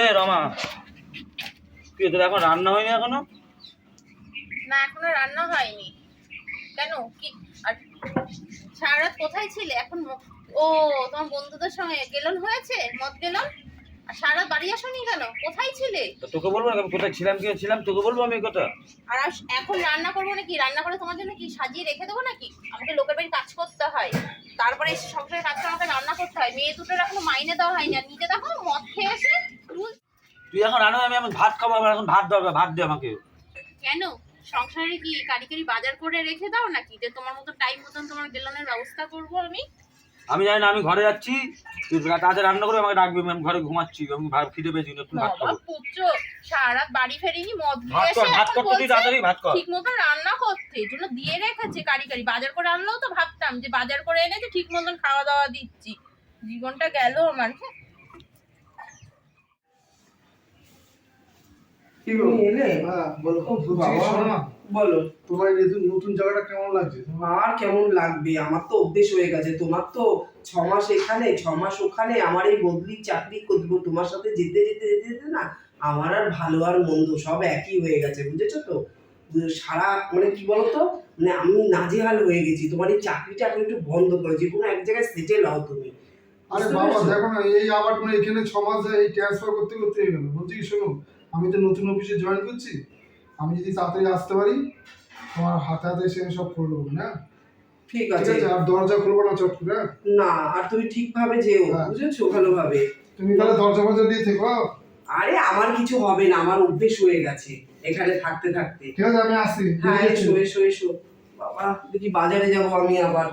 এ রমা। কি তোর এখন রান্না হয়নি এখনও? না এখনও রান্না হয়নি। কেন? কি? আর সারা রাত কোথায় ছিলে? এখন ও তোমার বন্ধুদের সঙ্গে গেলন হয়েছে? মদ গেলন? আর সারা বাড়ি আসোনি কেন? কোথায় ছিলে? তোকে বলব না আমি কোথায় ছিলাম কি ছিলাম? তোকে বলব আমি কথা। আর এখন রান্না করব নাকি? রান্না করে তোমার জন্য কি সাজিয়ে রেখে দেবো নাকি? আমাকে লোকের বাড়ি কাজ করতে হয়। তারপরে এসে সংসারের কাজ করে আমাকে রান্না করতে হয়। মেয়ে দুটোর এখনও মাইনে দেওয়া হয়নি। আর নিজে দেখো মদ খেয়ে এসে তুই এখন রান্না আমি এখন ভাত খাব আমার এখন ভাত দরকার ভাত দে আমাকে। কেন? সংসারে কি কারিগরি বাজার করে রেখে দাও নাকি? যে তোমার মতো টাইম মতন তোমার গেলনের ব্যবস্থা করব আমি? আমি জানি না আমি ঘরে যাচ্ছি তুই তাড়াতাড়ি রান্না করে আমাকে ডাকবি আমি ঘরে ঘুমাচ্ছি আমি ভাত খিদে পেয়েছি নতুন ভাত বাবা খাব। পুত্র সারা বাড়ি ফেরিনি মদ ভাত খেয়ে এসে ভাত কর তুই তাড়াতাড়ি ভাত কর। ঠিক মতন রান্না করতে জন্য দিয়ে রেখেছে কারিগরি। বাজার করে আনলেও তো ভাবতাম যে বাজার করে এনেছে ঠিক মতন খাওয়া দাওয়া দিচ্ছি। জীবনটা গেল আমার হুঁ। কি গো? হ্যাঁ, বলো। বলো। তোমার নতুন- নতুন জায়গাটা কেমন লাগছে? আর কেমন লাগবে? আমার তো অভ্যেস হয়ে গেছে। তোমার তো ছ মাস এখানে ছ মাস ওখানে আমার এই বদলি চাকরি করব। তোমার সাথে যেতে যেতে যেতে যেতে না আমার আর ভালো আর মন্দ সব একই হয়ে গেছে। বুঝেছ তো? সারা মানে কি বলতো? মানে আমি নাজেহাল হয়ে গেছি। তোমার এই চাকরিটা এখন একটু বন্ধ করে যে কোনো এক জায়গায় সেটেল হও তুমি। আরে বাবা দেখো না এই আবার মানে এখানে ছ মাস এই ট্রান্সফার করতে করতে গেল বলছি শোনো? আমি তো নতুন অফিসে জয়েন করছি। আমি যদি তাড়াতাড়ি আসতে পারি তোমার হাতে হাতে এসে সব করে দেবো না? ঠিক আছে। আর দরজা খুলবো না চট করে হ্যাঁ? না আর তুমি ঠিকভাবে যেও হ্যাঁ। বুঝেছ? ভালোভাবে। তুমি তাহলে দরজা ফরজা দিয়ে থেকো। আরে আমার কিছু হবে না আমার অভ্যেস হয়ে গেছে এখানে থাকতে থাকতে। ঠিক আছে আমি আসি হ্যাঁ? এসো এসো এসো বাবা দেখি বাজারে যাব আমি আবার।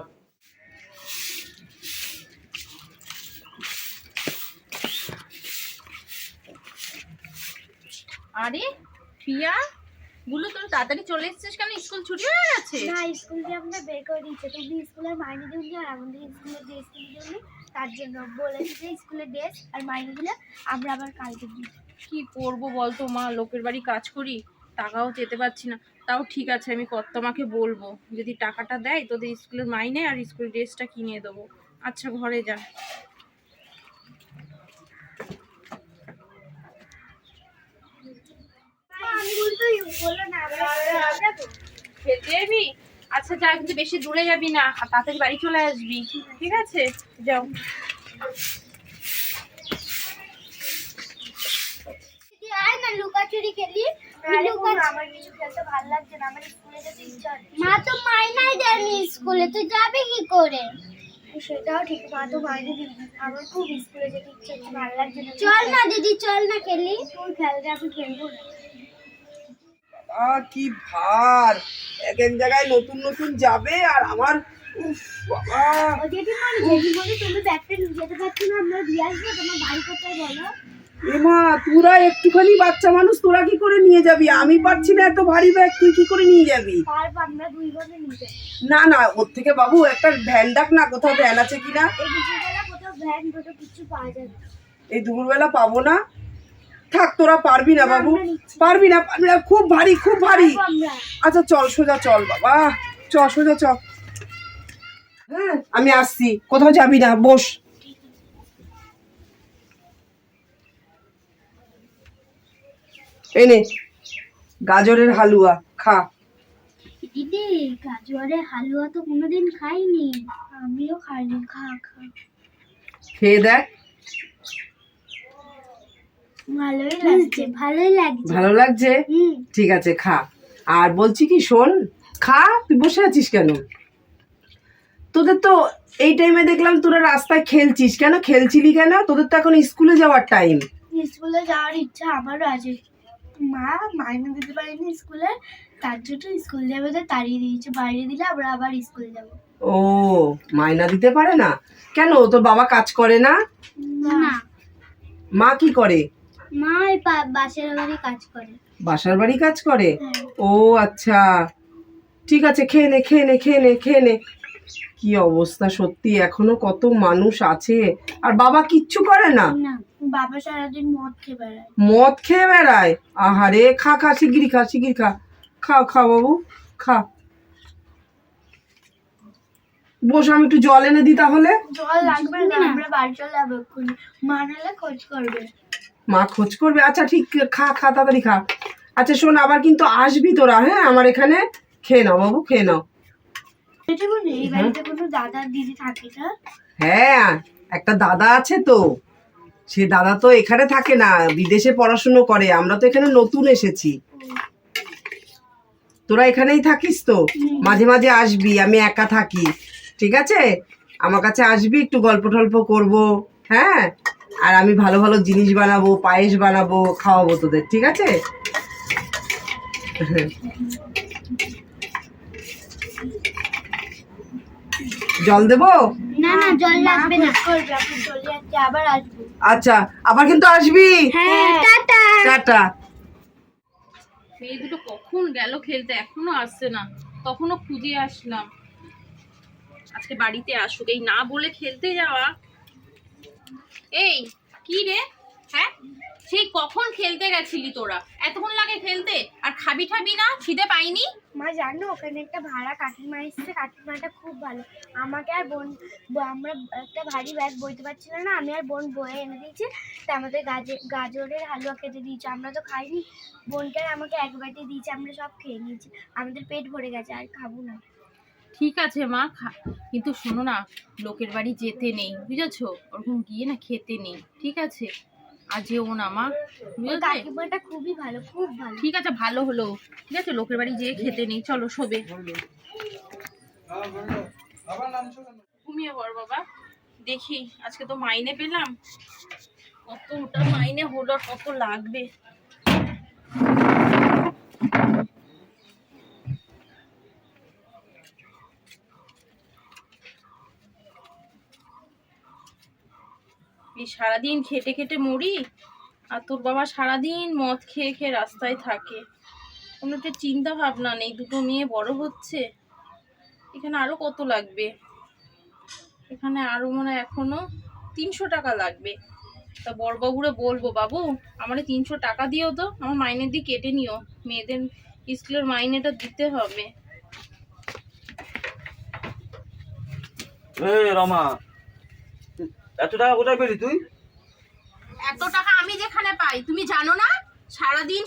আরে প্রিয়া গুলো তোর তাড়াতাড়ি চলে এসেছিস কেন? স্কুল ছুটি হয়ে গেছে। না স্কুল দিয়ে আমরা বের করে দিয়েছে। তুমি স্কুলের মাইনে দিও আর আমাদের স্কুলের ড্রেস কিনে দিও তার জন্য বলেছি যে স্কুলের ড্রেস আর মাইনে দিলে আমরা আবার কালকে দিই কি করব বলতো মা? লোকের বাড়ি কাজ করি টাকাও যেতে পারছি না। তাও ঠিক আছে আমি কর্তমাকে বলব? যদি টাকাটা দেয় তোদের স্কুলের মাইনে আর স্কুল ড্রেসটা কিনে দেবো। আচ্ছা ঘরে যা আমি বলতো বলল না আমরা যাব খেতে যাবি? আচ্ছা যা কিন্তু বেশি দূরে যাবি না তাড়াতাড়ি বাড়ি চলে আসবি। ঠিক আছে? যাও। লুকাচুরি খেলি। আমার কিছু খেলতে ভালো লাগছে না আমার স্কুলে যেতে ইচ্ছা মা তো মাইনাই দেয়নি স্কুলে তুই যাবি কি করে? সেটাও ঠিক মা তো মাইনে দিবি আমার খুব স্কুলে যেতে ইচ্ছা ভালো লাগছে চল না দিদি চল না খেলি। তুই খেলতে আমি খেলব না। আ কি ভার। এক এক জায়গায় নতুন নতুন যাবে আর আমার উফ বাবা। জেঠিমণি জেঠিমণি তুমি ব্যাগটা যেতে পারছ না আমরা দিয়ে আসব তোমার বাড়ি কোথায় বলো? এমা তোরা একটুখানি বাচ্চা মানুষ তোরা কি করে নিয়ে যাবি? আমি পারছি না এত ভারী ব্যাগ তুই কি করে নিয়ে যাবি? না না ওর থেকে বাবু একটা ভ্যান ডাক না কোথাও ভ্যান আছে কিনা। এই দুপুরবেলা পাবো না? থাক তোরা পারবি না বাবু। পারবি না পারবি না। খুব ভারী খুব ভারী। আচ্ছা চল সোজা চল বাবা। চ সোজা চ হ্যাঁ আমি আসছি। কোথাও যাবি না বস। এনে গাজরের হালুয়া খা। দিদি গাজরের হালুয়া তো কোনোদিন খাইনি। আমিও খাইনি খা খা। খেয়ে দেখ। ভালোই লাগছে ভালোই লাগছে। ভালো লাগছে? ঠিক আছে খা। আর বলছি কি শোন খা তুই বসে আছিস কেন? তোদের তো এই টাইমে দেখলাম তোরা রাস্তায় খেলছিস। কেন খেলছিলি কেন? তোদের তো এখন স্কুলে যাওয়ার টাইম স্কুলে যাওয়ার ইচ্ছা আমারও আছে। মা মাইনে দিতে পারিনি স্কুলে তার জন্য স্কুল যাবে তো তাড়িয়ে দিয়েছে। বাইরে দিলে আমরা আবার স্কুল যাব। ও মায়না দিতে পারে না? কেন? তোর বাবা কাজ করে না? না। মা কি করে? মা ওই পা- বাড়ি কাজ করে। বাসার বাড়ি কাজ করে? হ্যাঁ। ও আচ্ছা। ঠিক আছে খেয়ে নে খেয়ে নে খেয়ে নে খেয়ে নে। কি অবস্থা সত্যি? এখনও কত মানুষ আছে। আর বাবা কিচ্ছু করে না? বাবা সারাদিন মদ খেয়ে বেড়ায়। মদ খেয়ে বেড়ায়? আহারে খা খা শিগগিরি খা শিগগিরি খা। খাও খাও বাবু খা। বস আমি একটু জল এনে দিই তাহলে। জল লাগবে না আমরা বাড়ি চলে যাব এক্ষুনি। মা খোঁজ করবে। মা খোঁজ করবে। আচ্ছা ঠিক খা খা তাড়াতাড়ি খা। আচ্ছা শোন আবার কিন্তু আসবি তোরা হ্যাঁ? আমার এখানে খেয়ে নাও বাবু খেয়ে নাও। হ্যাঁ একটা দাদা আছে তো। সে দাদা তো এখানে থাকে না বিদেশে পড়াশুনো করে। আমরা তো এখানে নতুন এসেছি। তোরা এখানেই থাকিস তো? মাঝে মাঝে আসবি আমি একা থাকি। ঠিক আছে? আমার কাছে আসবি একটু গল্প টল্প করব হ্যাঁ? আর আমি ভালো ভালো জিনিস বানাবো পায়েস বানাবো খাওয়াবো তোদের ঠিক আছে? জল দেবো? না না জল লাগবে না। করবে আপনি চলে যাচ্ছে আবার আসব। আচ্ছা আবার কিন্তু আসবি? হ্যাঁ টাটা। টাটা। মেয়ে দুটো কখন গেল খেলতে? এখনও আসছে না। তখনও খুঁজে আসলাম। আজকে বাড়িতে আসুক। এই না বলে খেলতে যাওয়া এই, কি রে? হ্যাঁ? সেই কখন খেলতে গেছিলি তোরা? এতক্ষণ লাগে খেলতে? আর খাবি ঠাবি না? খিদে পাইনি? মা, জানো, ওখানে একটা ভাড়া কাকিমা এসছে। কাকিমাটা খুব ভালো। আমাকে আর বোন আমরা একটা ভারী ব্যাগ বইতে পারছিল না। আমি আর বোন বয়ে এনে দিয়েছি। তা আমাদের গাজর গাজরের হালুয়া খেতে দিয়েছে। আমরা তো খাইনি। বোনকে আর আমাকে এক বাটি দিয়েছে। আমরা সব খেয়ে নিয়েছি। আমাদের পেট ভরে গেছে, আর খাব না। ঠিক আছে মা কিন্তু শোনো না লোকের বাড়ি যেতে নেই বুঝেছ? ওরকম গিয়ে না খেতে নেই ঠিক আছে? আর যেও না মা কাকিমাটা খুবই ভালো খুব ভালো। ঠিক আছে ভালো হলো ঠিক আছে? লোকের বাড়ি যেয়ে খেতে নেই চলো শোবে। ঘুমিয়ে পড় বাবা দেখি আজকে তো মাইনে পেলাম। কত ওটা মাইনে হলো কত লাগবে? এই সারাদিন খেটে খেটে মরি, আর তোর বাবা সারাদিন মদ খেয়ে খেয়ে রাস্তায় থাকে। কোনো একটা চিন্তা ভাবনা নেই, দুটো মেয়ে বড় হচ্ছে। এখানে আরও কত লাগবে? এখানে আরও মনে হয় এখনও তিনশো টাকা লাগবে। তা বড়বাবুরে বলব, বাবু, আমার তিনশো টাকা দিও তো, আমার মাইনে দিয়ে কেটে নিও। মেয়েদের স্কুলের মাইনেটা দিতে হবে। রমা এত টাকা কোথায় পেলি তুই? এত টাকা আমি যেখানে পাই তুমি জানো না? সারাদিন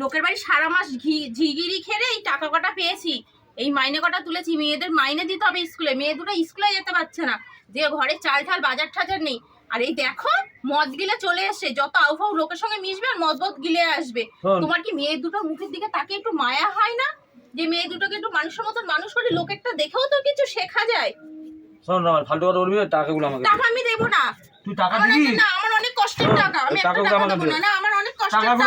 লোকের বাড়ি সারা মাস ঘি ঝিগিরি খেলে এই টাকা কটা পেয়েছি। এই মাইনে কটা তুলেছি মেয়েদের মাইনে দিতে হবে স্কুলে। মেয়ে দুটো স্কুলে যেতে পারছে না। যে ঘরে চাল ঠাল বাজার ঠাজার নেই। আর এই দেখো মদ গিলে চলে এসছে যত আউফাউ লোকের সঙ্গে মিশবে আর মদ মদ গিলে আসবে। তোমার কি মেয়ে দুটোর মুখের দিকে তাকে একটু মায়া হয় না? যে মেয়ে দুটোকে একটু মানুষের মতন মানুষ করে লোকেরটা দেখেও তো কিছু শেখা যায়। শোন রমা ফালতু কথা বলবি টাকাগুলো আমাকে টাকা আমি দেবো না। তুই টাকা দিবি? না আমার অনেক কষ্টের টাকা। আমি একটা টাকাগুলো টাকা দেবো। না না আমার অনেক কষ্টের টাকা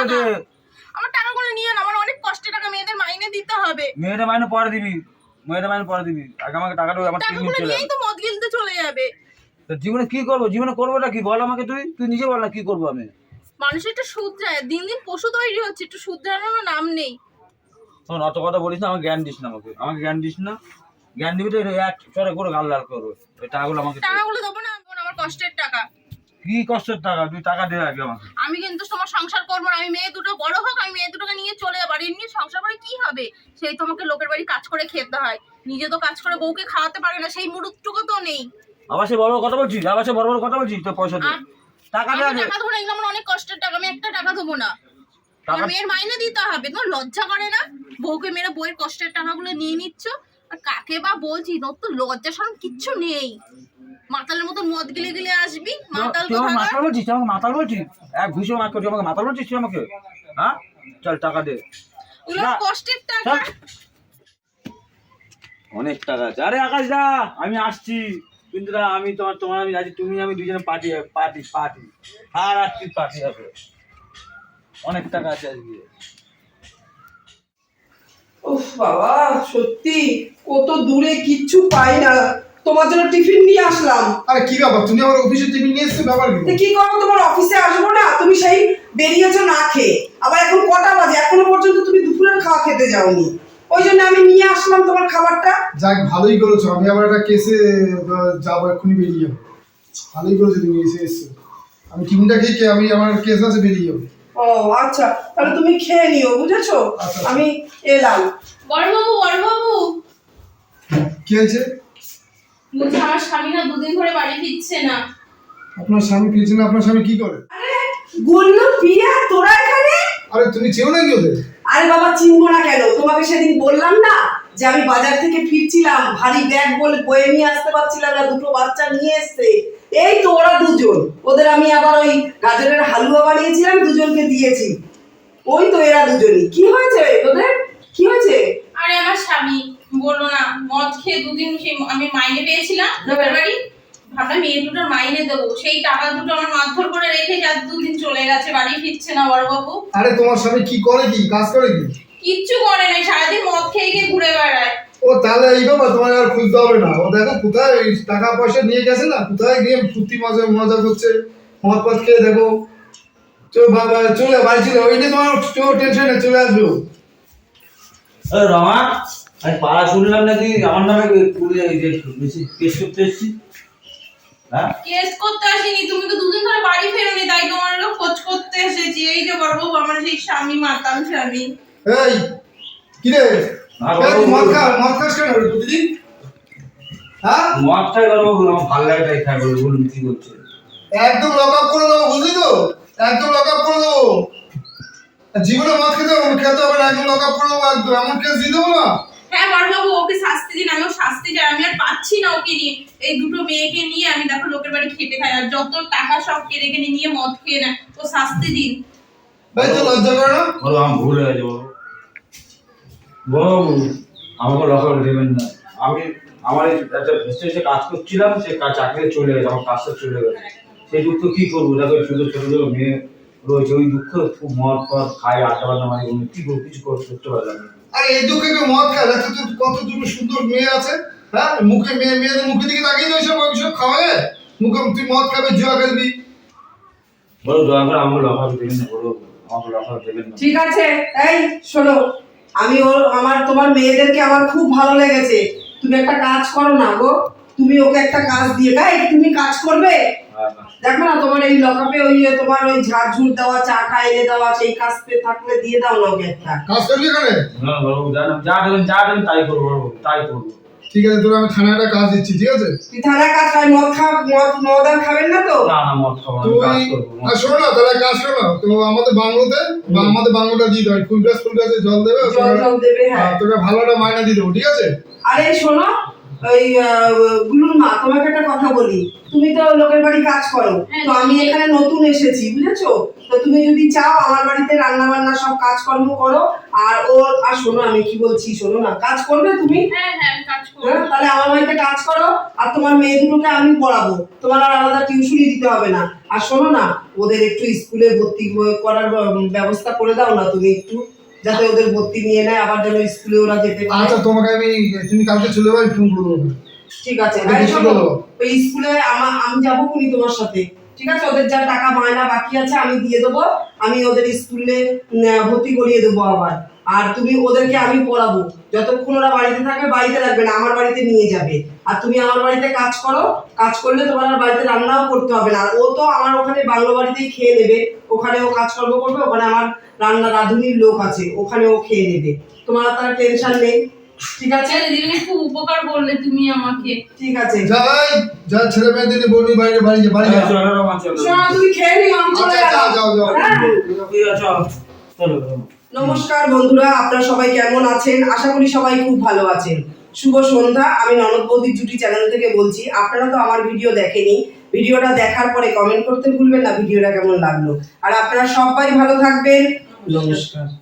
আমার টাকাগুলো নিয়ে না আমার অনেক কষ্টের টাকা মেয়েদের মাইনে দিতে হবে। মেয়েদের মাইনে পরে দিবি। মেয়েদের মাইনে পরে দিবি। আগে আমাকে টাকাটা আমার টাকাগুলো নিয়েই তো মদ গিলতে চলে যাবে। তো জীবনে কি করব? জীবনে করব না কি? বল আমাকে তুই। তুই নিজে বল না কি করব আমি? মানুষ একটু যায় দিন দিন পশু তৈরি হচ্ছে একটু জানানোর নাম নেই। শোন অত কথা বলিস না আমাকে জ্ঞান দিস না আমাকে। আমাকে জ্ঞান দিস না। জ্ঞান দিবি তো এক চরে করে গাল লাল করব। এই টাকাগুলো আমাকে টাকাগুলো দেবো না আমার কষ্টের টাকা। কি কষ্টের টাকা? তুই টাকা দে আগে আমাকে। আমি কিন্তু তোমার সংসার করব না আমি মেয়ে দুটো বড় হোক আমি মেয়ে দুটোকে নিয়ে চলে যাব। আর এমনি সংসার করে কি হবে? সেই তোমাকে লোকের বাড়ি কাজ করে খেতে হয়। নিজে তো কাজ করে বউকে খাওয়াতে পারে না সেই মুরুদটুকু তো নেই। আবার সে বড় বড় কথা বলছিস? আবার সে বড় বড় কথা বলছিস তো পয়সা দে আর- টাকা দে টাকা দেবো না এগুলো আমার অনেক কষ্টের টাকা আমি একটা টাকা দেবো না। আমার মেয়ের মাইনে দিতে হবে তোমার লজ্জা করে না? বউকে মেরে বইয়ের কষ্টের টাকাগুলো নিয়ে নিচ্ছ কাকে বা বলছি? তোর তো লজ্জা সরম কিচ্ছু নেই। মাতালের মতো মদ গিলে গিলে আসবি। মাতাল তুই আমাকে মাতাল বলছিস? তুই আমাকে মাতাল বলছিস? এক ঘুষে মার করছিস আমাকে মাতাল বলছিস? তুই আমাকে? হ্যাঁ? চল টাকা দে। ওগুলো কষ্টের টাকা। অনেক টাকা আছে। আরে আকাশ দা আমি আসছি। কিন্তু আমি তোমার তোমার আমি আছি। তুমি আমি দুজনে পার্টি পার্টি পার্টি। আর রাত্রি পার্টি হবে। অনেক টাকা আছে আজকে। উফ বাবা সত্যি কত দূরে কিচ্ছু পাই না। তোমার জন্য টিফিন নিয়ে আসলাম। আরে কি ব্যাপার? তুমি আমার অফিসে টিফিন নিয়ে এসছো? ব্যাপার কি? কি করো তোমার অফিসে আসব না? তুমি সেই বেরিয়েছো না খেয়ে। আবার এখন কটা বাজে? এখনও পর্যন্ত তুমি দুপুরের খাওয়া খেতে যাওনি। ওই জন্য আমি নিয়ে আসলাম তোমার খাবারটা। যাক ভালোই করেছ। আমি আবার একটা কেসে যাব এক্ষুনি বেরিয়ে যাব। ভালোই করেছ তুমি এসে এসছো। আমি টিফিনটা খেয়ে আমি আমার কেস আছে বেরিয়ে যাব। ও আচ্ছা তাহলে তুমি খেয়ে নিও বুঝেছ? আচ্ছা। আমি এলাম। বড়বাবু বড়বাবু! কি হয়েছে? বলছি আমার স্বামী না দুদিন ধরে বাড়ি ফিরছে না। আপনার স্বামী ফিরছে না আপনার স্বামী কি করে? আরে গুল্লু পিয়া তোরা এখানে? আরে তুমি চেও নাকি ওদের? আরে বাবা চিনবো না কেন? তোমাকে সেদিন বললাম না যে আমি বাজার থেকে ফিরছিলাম ভারী ব্যাগ বলে বয়ে নিয়ে আসতে পারছিলাম না দুটো বাচ্চা নিয়ে এসছে। এই তো ওরা দুজন। ওদের আমি আবার ওই গাজরের হালুয়া বানিয়েছিলাম দুজনকে দিয়েছি। ওই তো এরা দুজনই। কি হয়েছে ওদের কি হয়েছে? আরে আমার স্বামী বলল না মদ খেয়ে দুদিন সেই আমি মাইনে পেয়েছিলাম লোকের বাড়ি। ভাবলাম মেয়ে দুটোর মাইনে দেবো। সেই টাকা দুটো আমার মারধর করে রেখে আজ দুদিন চলে গেছে বাড়ি ফিরছে না বড়বাবু। আরে তোমার স্বামী কি করে কি? কাজ করে কি? কিচ্ছু করে নাই সারাদিন মদ খেয়ে গিয়ে ঘুরে বেড়ায়। ও তাহলে এই ব্যাপার তোমার আর খুঁজতে হবে না। ও দেখো কোথায় ওই টাকা পয়সা নিয়ে গেছে না কোথায় গিয়ে ফুর্তি মজা মজা করছে। মদ পথ খেয়ে দেখো। চল বাবা চলে বাড়ি চলে। ওই নিয়ে তোমার টেনশন নেই চলে আসব রমা আমি পাড়া শুনলাম নাকি? আমার নামে পুলিশ এই যে বেশি কেস করতে এসছি হ্যাঁ? কেস করতে আসিনি। তুমি তো দুদিন ধরে বাড়ি ফেরোনি তাই তোমার খোঁজ করতে এসেছি। এই যে বড়বাবু আমার সেই স্বামী মাতাল স্বামী। এই কি রে? বাবু, মদ খা মদ খাস কেন প্রতিদিন? হ্যাঁ? মদটাই করব আমার ভালো লাগে তাই খাই বলুন বলুন কি করছে একদম লক আপ করে দেবো বুঝলি তো? একদম লক আপ করে দেবো। জীবনে মদ খেতে হবে খেতে হবে একদম লক আপ করে দেবো একদম। এমন কেস দিয়ে দেবো না? হ্যাঁ বড়বাবু ওকে শাস্তি দিন আমিও শাস্তি চাই আমি আর পাচ্ছি না ওকে নিয়ে। এই দুটো মেয়েকে নিয়ে আমি দেখো লোকের বাড়ি খেতে খাই আর যত টাকা সব কেড়ে কেড়ে নিয়ে মদ খেয়ে নেয় তো শাস্তি দিন। ভাই তো লজ্জা করে না? ভুল হয়ে গেছে বাবু বাবু আমাকে লকার দেবেন না। আমি আমার একটা ভেস্টেজে কাজ করছিলাম সে কাজ চাকরি চলে গেছে আমার কাজটা চলে গেছে। সেই দুঃখ কি করব? দেখো ছোট ছোট ছোট মেয়ে রয়েছে ওই দুঃখ খুব মদ ফদ খাই আড্ডা বাড্ডা মারি কোনো কি করব? কিছু করতে পারলাম না। আরে এই দুঃখে কেউ মদ খায়? দেখো তোর কত দুটো সুন্দর মেয়ে আছে হ্যাঁ? মুখে মেয়ে মেয়েদের মুখের দিকে তাকিয়ে তো ওইসব ওইসব খাওয়ায় মুখে তুই মদ খাবে জুয়া খেলবি? বলো দয়া করে আমাকে লকার দেবেন না বলো আমাকে লকার দেবেন না। ঠিক আছে এই শোনো। আমি ওর আমার তোমার মেয়েদেরকে আমার খুব ভালো লেগেছে। তুমি একটা কাজ করো না গো। তুমি ওকে একটা কাজ দিয়ে গাই তুমি কাজ করবে? হ্যাঁ, হ্যাঁ। দেখো না তোমার এই লকাপে ওই তোমার ওই ঝাড়ঝুড় দেওয়া চা খাইলে এনে দেওয়া সেই কাজ পে- থাকলে দিয়ে দাও না ওকে একটা। কাজ করবে কেন না বাবু জানো যা দেবেন যা দেবেন তাই করব তাই করব। ঠিক আছে তোর আমি থানায় একটা কাজ দিচ্ছি ঠিক আছে? তুই থানায় কাজ খাই মদ খা মদ মদ আর খাবেন না তো? না না মদ খাব না, তুই কাজ করব আর শোনো না তাহলে কাজ শোনো তো আমাদের বাংলোতে বা আমাদের বাংলোটা দিয়ে দাও ফুল গাছ ফুল গ্যাসে জল দেবে জল দেবে হ্যাঁ। তোরা তোকে ভালো একটা মাইনা দিয়ে দেবো ঠিক আছে? আরে শোনো ওই তোমাকে একটা কথা বলি। তুমি তো লোকের বাড়ি কাজ করো। হ্যাঁ, তো আমি এখানে নতুন এসেছি বুঝেছ? তো তুমি যদি চাও আমার বাড়িতে রান্না বান্না সব কাজকর্ম করো আর ওর আর শোনো আমি কি বলছি শোনো না কাজ করবে তুমি? হ্যাঁ হ্যাঁ হ্যাঁ তাহলে আমার বাড়িতে কাজ করো আর তোমার মেয়ে দুটোকে আমি পড়াবো। তোমার আর আলাদা টিউশনই দিতে হবে না। আর শোনো না ওদের একটু স্কুলে ভর্তি করার ব্যবস্থা করে দাও না তুমি একটু। যাতে ওদের ভর্তি নিয়ে নেয় আবার যেন স্কুলে ওরা যেতে পারে। আচ্ছা তোমাকে আমি তুমি কালকে চলে যাবে ফোন করে দেবো ঠিক আছে কি শোনো, ওই স্কুলে আমা- আমি যাব খুনি তোমার সাথে ঠিক আছে? ওদের যা টাকা মায়না বাকি আছে আমি দিয়ে দেবো। আমি ওদের স্কুলে ভর্তি করিয়ে দেবো আবার। আর তুমি ওদেরকে আমি পড়াবো। যতক্ষণ ওরা বাড়িতে থাকবে বাড়িতে রাখবে না আমার বাড়িতে নিয়ে যাবে। আর তুমি আমার বাড়িতে কাজ করো কাজ করলে তোমার আর বাড়িতে রান্নাও করতে হবে না। ও তো আমার ওখানে বাংলো বাড়িতেই খেয়ে নেবে। ওখানে ও কাজকর্ম করবে ওখানে আমার রান্না রাঁধুনির লোক আছে ওখানে ও খেয়ে নেবে। তোমার তার টেনশন নেই। ঠিক আছে? দিদি খুব উপকার করলে তুমি আমাকে। ঠিক আছে। যা যা ছেলে মেয়েদের বলি বাইরে বাড়ি যা বাড়ি যা। চলো রমা চলো শোনো তুমি খেয়ে নিও আমি চলে আচ্ছা যাও যাও যাও। হ্যাঁ। চলো। নমস্কার বন্ধুরা আপনারা সবাই কেমন আছেন? আশা করি সবাই খুব ভালো আছেন। শুভ সন্ধ্যা, আমি ননদ বৌদি জুটি চ্যানেল থেকে বলছি, আপনারা তো আমার ভিডিও দেখেনি। ভিডিওটা দেখার পরে কমেন্ট করতে ভুলবেন না, ভিডিওটা কেমন লাগল। আর আপনারা সবাই ভালো থাকবেন। নমস্কার।